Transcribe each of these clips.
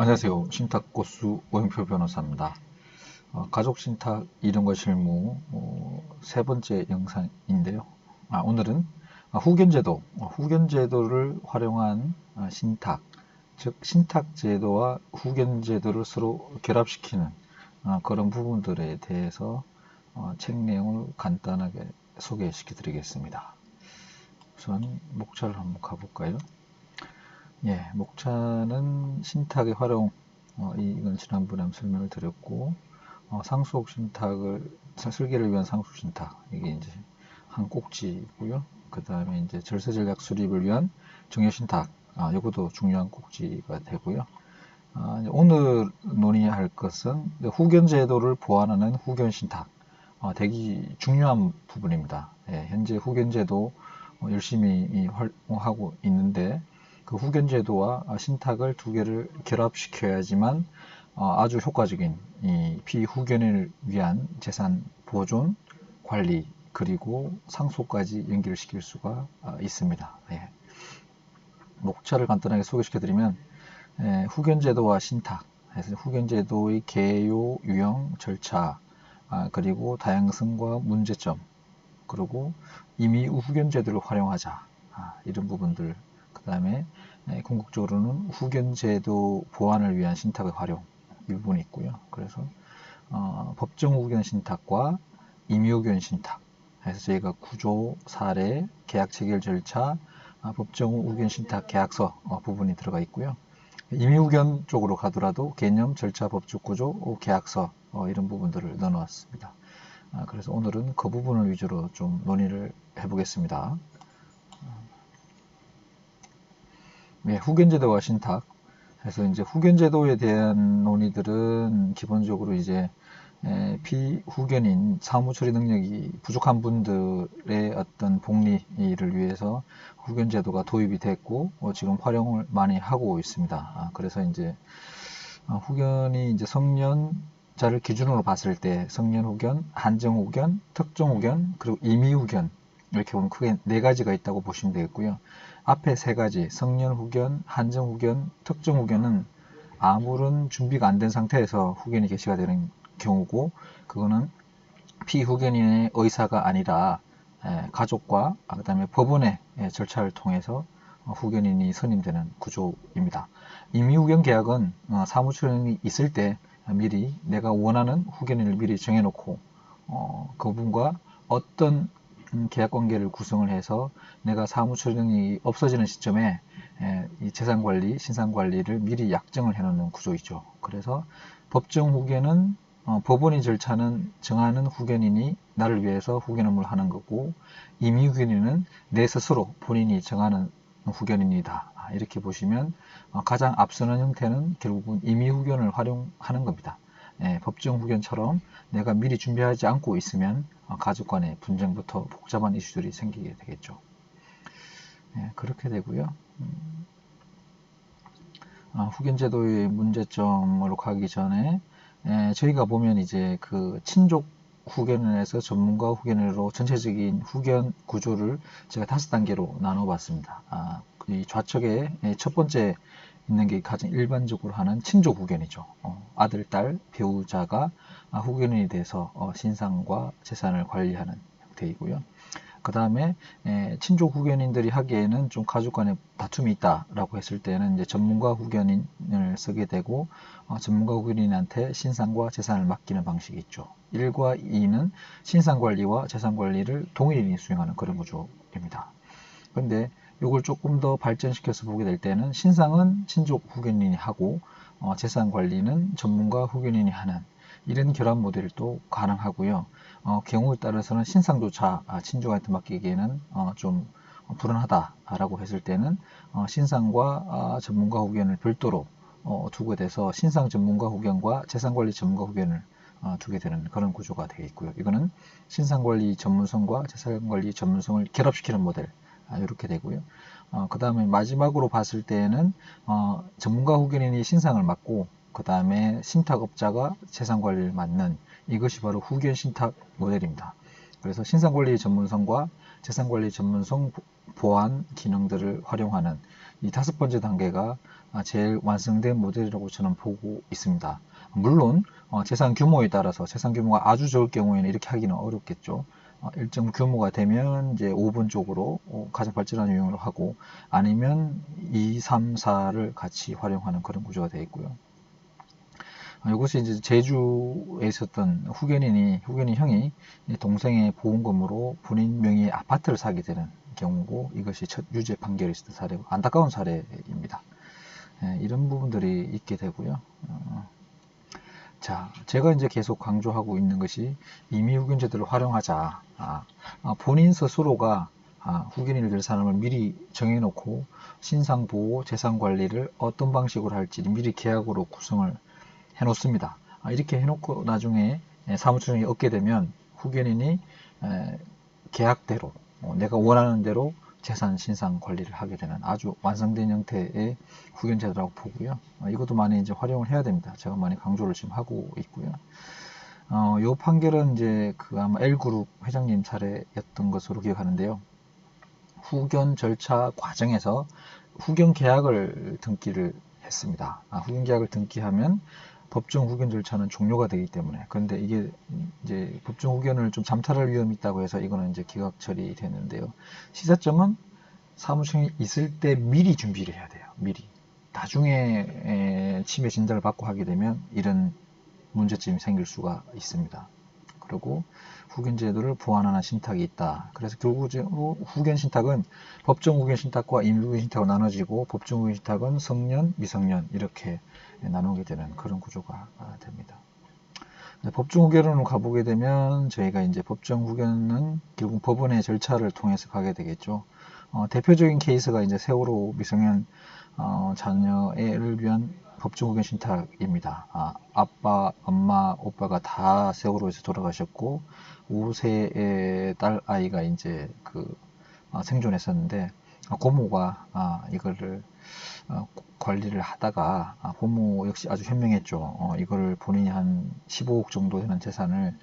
안녕하세요. 신탁고수 오영표 변호사입니다. 어, 가족신탁 이름과 실무 어, 세 번째 영상인데요. 아, 오늘은 후견제도, 어, 후견제도를 활용한 어, 신탁, 즉 신탁제도와 후견제도를 서로 결합시키는 어, 그런 부분들에 대해서 어, 책 내용을 간단하게 소개시켜 드리겠습니다. 우선 목차를 한번 가볼까요? 예, 목차는 신탁의 활용, 어, 이건 지난번에 설명을 드렸고, 어, 상수옥 신탁을, 설계를 위한 상수옥 신탁, 이게 이제 한 꼭지고요. 그 다음에 이제 절세 전략 수립을 위한 정여 신탁, 아, 이것도 중요한 꼭지가 되고요. 아, 오늘 논의할 것은 후견 제도를 보완하는 후견 신탁, 어, 되게 중요한 부분입니다. 예, 현재 후견 제도 어, 열심히 활용하고 있는데, 그 후견 제도와 신탁을 두 개를 결합시켜야지만 어, 아주 효과적인 이 피후견을 위한 재산 보존, 관리 그리고 상속까지 연결 시킬 수가 어, 있습니다. 예. 목차를 간단하게 소개시켜드리면 예, 후견 제도와 신탁, 그래서 후견 제도의 개요, 유형, 절차 아, 그리고 다양성과 문제점 그리고 이미 후견 제도를 활용하자 아, 이런 부분들 그 다음에 네, 궁극적으로는 후견제도 보완을 위한 신탁의 활용 이 부분이 있고요. 그래서 어, 법정 후견 신탁과 임의후견 신탁 해서 저희가 구조, 사례, 계약 체결 절차, 아, 법정 후견 신탁 계약서 어, 부분이 들어가 있고요. 임의후견 쪽으로 가더라도 개념, 절차, 법적 구조, 계약서 어, 이런 부분들을 넣어놨습니다. 아, 그래서 오늘은 그 부분을 위주로 좀 논의를 해보겠습니다. 네, 후견제도와 신탁. 그래서 이제 후견제도에 대한 논의들은 기본적으로 이제 피후견인 사무처리 능력이 부족한 분들의 어떤 복리를 위해서 후견제도가 도입이 됐고 어, 지금 활용을 많이 하고 있습니다. 아, 그래서 이제 어, 후견이 이제 성년 자를 기준으로 봤을 때 성년 후견, 한정 후견, 특정 후견, 그리고 임의 후견 이렇게 보면 크게 네 가지가 있다고 보시면 되겠고요. 앞에 세 가지 성년 후견, 한정 후견, 특정 후견은 아무런 준비가 안 된 상태에서 후견이 개시가 되는 경우고 그거는 피후견인의 의사가 아니라 가족과 그다음에 법원의 절차를 통해서 후견인이 선임되는 구조입니다. 임의후견 계약은 어, 사무처형이 있을 때 미리 내가 원하는 후견인을 미리 정해놓고 어, 그분과 어떤 음, 계약 관계를 구성을 해서 내가 사무처령이 없어지는 시점에 이 재산 관리, 신상 관리를 미리 약정을 해 놓는 구조이죠. 그래서 법정 후견은 어, 법원의 절차는 정하는 후견인이 나를 위해서 후견 업무를 하는 거고 임의 후견인은 내 스스로 본인이 정하는 후견인이다. 아, 이렇게 보시면 어, 가장 앞서는 형태는 결국은 임의 후견을 활용하는 겁니다. 예, 법정 후견처럼 내가 미리 준비하지 않고 있으면 어, 가족 간의 분쟁부터 복잡한 이슈들이 생기게 되겠죠. 예, 그렇게 되고요. 음, 아, 후견제도의 문제점으로 가기 전에 예, 저희가 보면 이제 그 친족 후견에서 전문가 후견으로 전체적인 후견 구조를 제가 다섯 단계로 나눠봤습니다. 아, 이 좌측에 예, 첫 번째 있는 게 가장 일반적으로 하는 친족 후견이죠. 어, 아들, 딸, 배우자가 후견인이 돼서 어, 신상과 재산을 관리하는 형태이고요. 그 다음에 친족 후견인들이 하기에는 좀 가족 간에 다툼이 있다라고 했을 때는 이제 전문가 후견인을 쓰게 되고 어, 전문가 후견인한테 신상과 재산을 맡기는 방식이 있죠. 1과 2는 신상 관리와 재산 관리를 동일인이 수행하는 그런 구조입니다. 그런데 이걸 조금 더 발전시켜서 보게 될 때는 신상은 친족 후견인이 하고 어, 재산 관리는 전문가 후견인이 하는 이런 결합 모델도 가능하고요. 어, 경우에 따라서는 신상조차 아, 친족한테 맡기기에는 어, 좀 불안하다라고 했을 때는 어, 신상과 아, 전문가 후견을 별도로 어, 두게 돼서 신상 전문가 후견과 재산관리 전문가 후견을 어, 두게 되는 그런 구조가 되어 있고요. 이거는 신상관리 전문성과 재산관리 전문성을 결합시키는 모델 아, 이렇게 되고요. 어, 그 다음에 마지막으로 봤을 때는 어, 전문가 후견인이 신상을 맡고 그 다음에 신탁업자가 재산관리를 맡는 이것이 바로 후견 신탁 모델입니다. 그래서 신상관리 전문성과 재산관리 전문성 보완 기능들을 활용하는 이 다섯 번째 단계가 아, 제일 완성된 모델이라고 저는 보고 있습니다. 물론 어, 재산 규모에 따라서 재산 규모가 아주 적을 경우에는 이렇게 하기는 어렵겠죠. 어, 일정 규모가 되면 이제 5번 쪽으로 어, 가장 발전한 유형으로 하고 아니면 2, 3, 4를 같이 활용하는 그런 구조가 되어 있고요. 어, 이것이 이제 제주에 있었던 후견인이 후견인 형이 동생의 보험금으로 본인 명의의 아파트를 사게 되는 경우고 이것이 첫 유죄 판결이 있었던 사례고 안타까운 사례입니다. 예, 이런 부분들이 있게 되고요. 어, 자, 제가 이제 계속 강조하고 있는 것이 임의 후견제도를 활용하자. 아, 아, 본인 스스로가 아, 후견인을 될 사람을 미리 정해놓고 신상 보호, 재산 관리를 어떤 방식으로 할지 미리 계약으로 구성을 해놓습니다. 아, 이렇게 해놓고 나중에 예, 사무처장이 얻게 되면 후견인이 에, 계약대로 어, 내가 원하는 대로 재산 신상 관리를 하게 되는 아주 완성된 형태의 후견제도라고 보고요. 어, 이것도 많이 이제 활용을 해야 됩니다. 제가 많이 강조를 지금 하고 있고요. 어, 요 판결은 이제 그 아마 L그룹 회장님 사례였던 것으로 기억하는데요. 후견 절차 과정에서 후견 계약을 등기를 했습니다. 아, 후견 계약을 등기하면 법정 후견 절차는 종료가 되기 때문에 그런데 이게 이제 법정 후견을 좀 잠탈할 위험이 있다고 해서 이거는 이제 기각 처리됐는데요. 시사점은 사무청이 있을 때 미리 준비를 해야 돼요. 미리. 나중에 치매 진단을 받고 하게 되면 이런 문제점이 생길 수가 있습니다. 그리고 후견 제도를 보완하는 신탁이 있다. 그래서 결국적으로 후견 신탁은 법정 후견 신탁과 임의 후견 신탁으로 나눠지고 법정 후견 신탁은 성년, 미성년 이렇게 나누게 되는 그런 구조가 됩니다. 법정 후견으로 가보게 되면 저희가 이제 법정 후견은 결국 법원의 절차를 통해서 가게 되겠죠. 어, 대표적인 케이스가 이제 세월호 미성년 어, 자녀를 위한 법정후견 신탁입니다. 아, 아빠, 엄마, 오빠가 다 세월호에서 돌아가셨고 5세의 딸 아이가 이제 그 아, 생존했었는데 아, 고모가 아, 이거를 어, 관리를 하다가 아, 고모 역시 아주 현명했죠. 어, 이거를 본인이 한 15억 정도 되는 재산을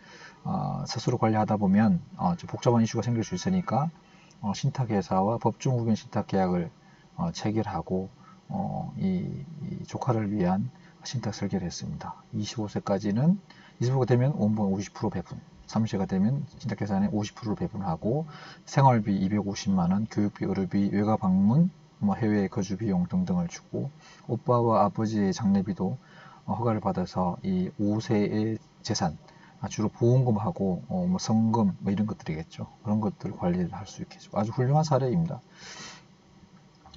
어, 스스로 관리하다 보면 어, 복잡한 이슈가 생길 수 있으니까 어, 신탁회사와 법정후견 신탁 계약을 어, 체결하고 어, 이, 이, 조카를 위한 신탁 설계를 했습니다. 25세까지는 25세가 되면 원본 50% 배분, 30세가 되면 신탁 계산에 50%를 배분하고 생활비 250만 원, 교육비, 의료비, 외가 방문, 뭐 해외 거주 비용 등등을 주고 오빠와 아버지의 장례비도 어, 허가를 받아서 이 5세의 재산 아, 주로 보험금하고 어, 뭐 성금 뭐 이런 것들이겠죠. 그런 것들을 관리를 할 수 있겠죠. 아주 훌륭한 사례입니다.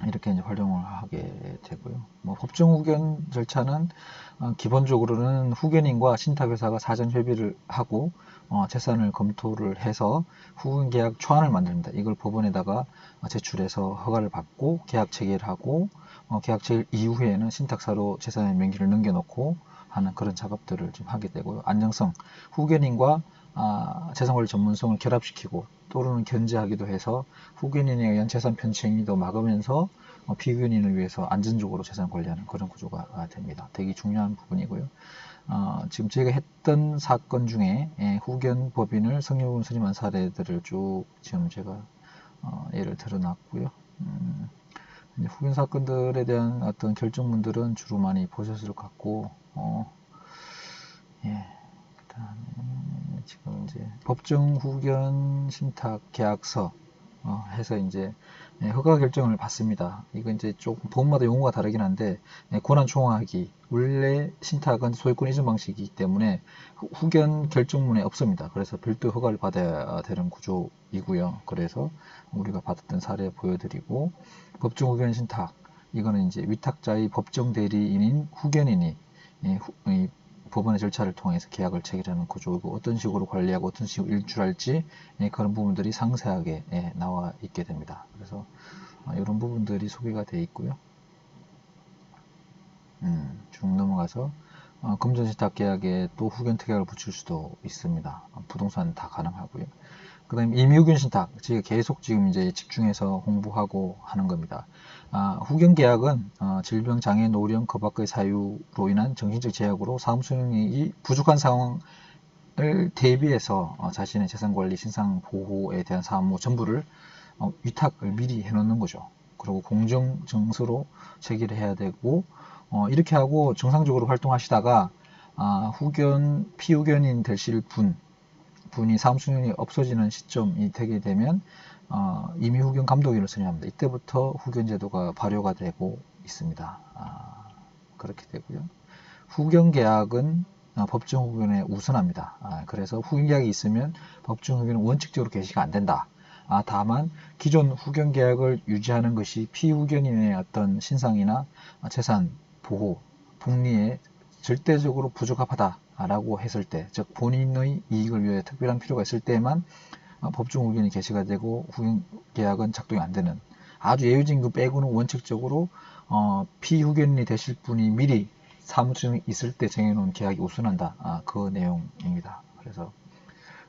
이렇게 이제 활용을 하게 되고요. 뭐 법정 후견 절차는 어, 기본적으로는 후견인과 신탁회사가 사전 협의를 하고 어, 재산을 검토를 해서 후견 계약 초안을 만듭니다. 이걸 법원에다가 제출해서 허가를 받고 계약 체결 하고 어, 계약 체결 이후에는 신탁사로 재산의 명기를 넘겨놓고 하는 그런 작업들을 좀 하게 되고요. 안정성 후견인과 아, 재산관리 전문성을 결합시키고 또는 견제하기도 해서 후견인에 의한 재산 편취 행위도 막으면서 어, 비후견인을 위해서 안전적으로 재산 관리하는 그런 구조가 됩니다. 되게 중요한 부분이고요. 어, 지금 저희가 했던 사건 중에 예, 후견 법인을 성형군 선임한 사례들을 쭉 지금 제가 어, 예를 들어놨고요. 음, 후견 사건들에 대한 어떤 결정문들은 주로 많이 보셨을 것 같고, 어, 예, 그다음에 지금 이제 법정 후견 신탁 계약서 어, 해서 이제 네, 허가 결정을 받습니다. 이거 이제 조금 보험마다 용어가 다르긴 한데 네, 권한 총화하기 원래 신탁은 소유권 이전 방식이기 때문에 후견 결정문에 없습니다. 그래서 별도 허가를 받아야 되는 구조이고요. 그래서 우리가 받았던 사례 보여드리고 법정 후견 신탁 이거는 이제 위탁자의 법정 대리인인 후견인이 예, 후, 법원의 절차를 통해서 계약을 체결하는 구조이고 어떤 식으로 관리하고 어떤 식으로 일출할지 예, 그런 부분들이 상세하게 예, 나와 있게 됩니다. 그래서 어, 이런 부분들이 소개가 되어 있고요. 음, 쭉 넘어가서 어, 금전신탁 계약에 또 후견 특약을 붙일 수도 있습니다. 어, 부동산 다 가능하고요. 그 다음에 임유균 신탁, 제가 계속 지금 이제 집중해서 홍보하고 하는 겁니다. 아, 후견 계약은 어, 질병, 장애, 노령, 그 밖의 사유로 인한 정신적 제약으로 사무소용이 부족한 상황 을 대비해서 어, 자신의 재산 관리, 신상 보호에 대한 사무 전부를 어, 위탁을 미리 해놓는 거죠. 그리고 공정 정서로 체계를 해야 되고 어, 이렇게 하고 정상적으로 활동하시다가 아, 후견 피후견인 되실 분 분이 사무총장이 없어지는 시점이 되게 되면 어, 이미 후견 감독인을 선임 합니다. 이때부터 후견 제도가 발효가 되고 있습니다. 아, 그렇게 되고요. 후견 계약은 어, 법정 후견에 우선합니다. 아, 그래서 후견 계약이 있으면 법정 후견은 원칙적으로 개시가 안 된다. 아, 다만 기존 후견 계약을 유지하는 것이 피후견인의 어떤 신상이나 재산 보호, 복리에 절대적으로 부적합하다 라고 했을 때, 즉 본인의 이익을 위해 특별한 필요가 있을 때만 어, 법정 후견이 개시가 되고 후견 계약은 작동이 안 되는 아주 예외적인 빼고는 원칙적으로 어, 피후견인이 되실 분이 미리 사무증이 있을 때 정해놓은 계약이 우선한다. 아, 그 내용입니다. 그래서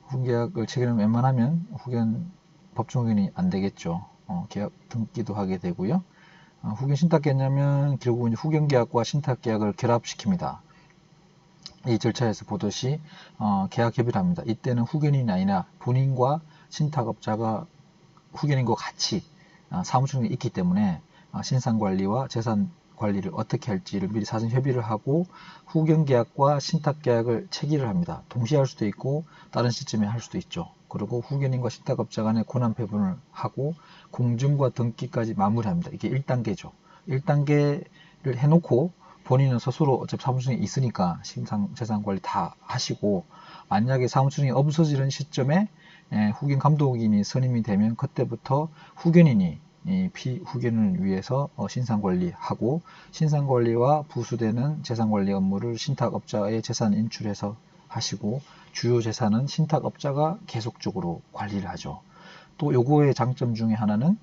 후견 계약을 체결하면 웬만하면 후견 법정 후견이 안 되겠죠. 어, 계약 등기도 하게 되고요. 어, 후견 신탁 개념은 결국은 후견 계약과 신탁 계약을 결합시킵니다. 이 절차에서 보듯이 어, 계약 협의를 합니다. 이때는 후견인이 아니라 본인과 신탁업자가 후견인과 같이 어, 사무총이 있기 때문에 어, 신상 관리와 재산 관리를 어떻게 할지를 미리 사전 협의를 하고 후견 계약과 신탁 계약을 체결을 합니다. 동시에 할 수도 있고 다른 시점에 할 수도 있죠. 그리고 후견인과 신탁업자 간의 권한 배분을 하고 공증과 등기까지 마무리합니다. 이게 1단계죠. 1단계를 해놓고 본인은 스스로 어차피 사무총이 있으니까 신상 재산 관리 다 하시고 만약에 사무총이 없어지는 시점에 예, 후견 감독인이 선임이 되면 그때부터 후견인이 이 피후견을 위해서 어, 신상관리하고 신상관리와 부수되는 재산관리 업무를 신탁업자의 재산 인출해서 하시고 주요 재산은 신탁업자가 계속적으로 관리를 하죠. 또 요거의 장점 중에 하나는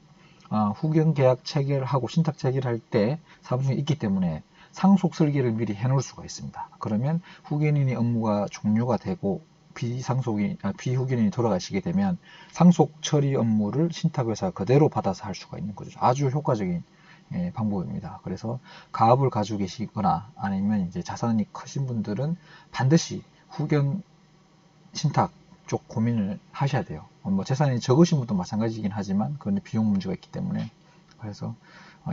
어, 후견 계약 체결하고 신탁 체결할 때 사무중에 있기 때문에 상속 설계를 미리 해놓을 수가 있습니다. 그러면 후견인이 업무가 종료가 되고 비상속인, 아, 비후견인이 돌아가시게 되면 상속 처리 업무를 신탁회사가 그대로 받아서 할 수가 있는 거죠. 아주 효과적인 예, 방법입니다. 그래서 가업을 가지고 계시거나 아니면 이제 자산이 크신 분들은 반드시 후견 신탁 쪽 고민을 하셔야 돼요. 어, 뭐 재산이 적으신 분도 마찬가지이긴 하지만 그런 비용 문제가 있기 때문에 그래서 어,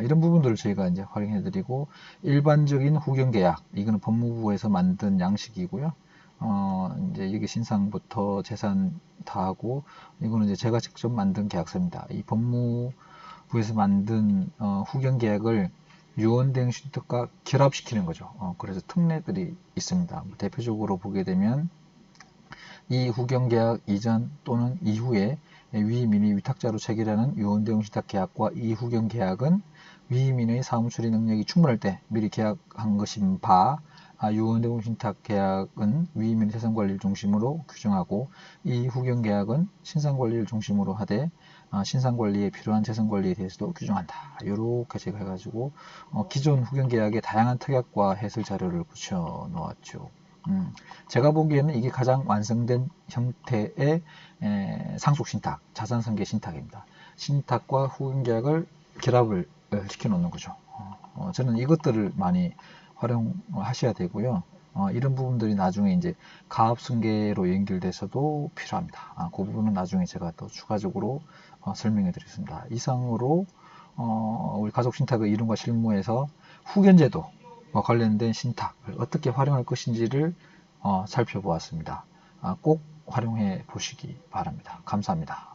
이런 부분들을 저희가 이제 활용해 드리고 일반적인 후견 계약 이거는 법무부에서 만든 양식이고요. 어, 이제 여기 신상부터 재산 다 하고, 이거는 이제 제가 직접 만든 계약서입니다. 이 법무부에서 만든 어, 후견 계약을 유언대행 신탁과 결합시키는 거죠. 어, 그래서 특례들이 있습니다. 뭐 대표적으로 보게 되면 이 후견 계약 이전 또는 이후에 위민이 위탁자로 체결하는 유언대행 신탁 계약과 이 후견 계약은 위민의 사무 처리 능력이 충분할 때 미리 계약한 것인 바 아, 유언대공 신탁 계약은 위임인 재산 관리를 중심으로 규정하고 이 후견 계약은 신상 관리를 중심으로 하되 아, 신상 관리에 필요한 재산 관리에 대해서도 규정한다. 이렇게 제가 해가지고 어, 기존 후견 계약의 다양한 특약과 해설 자료를 붙여 놓았죠. 음, 제가 보기에는 이게 가장 완성된 형태의 에, 상속 신탁, 자산 승계 신탁입니다. 신탁과 후견 계약을 결합을 시켜 놓는 거죠. 어, 어, 저는 이것들을 많이 활용하셔야 되고요. 어, 이런 부분들이 나중에 이제 가압 승계로 연결돼서도 필요합니다. 아, 그 부분은 나중에 제가 또 추가적으로 어, 설명해 드리겠습니다. 이상으로 어, 우리 가족 신탁의 이름과 실무에서 후견제도와 관련된 신탁을 어떻게 활용할 것인지를 어, 살펴보았습니다. 아, 꼭 활용해 보시기 바랍니다. 감사합니다.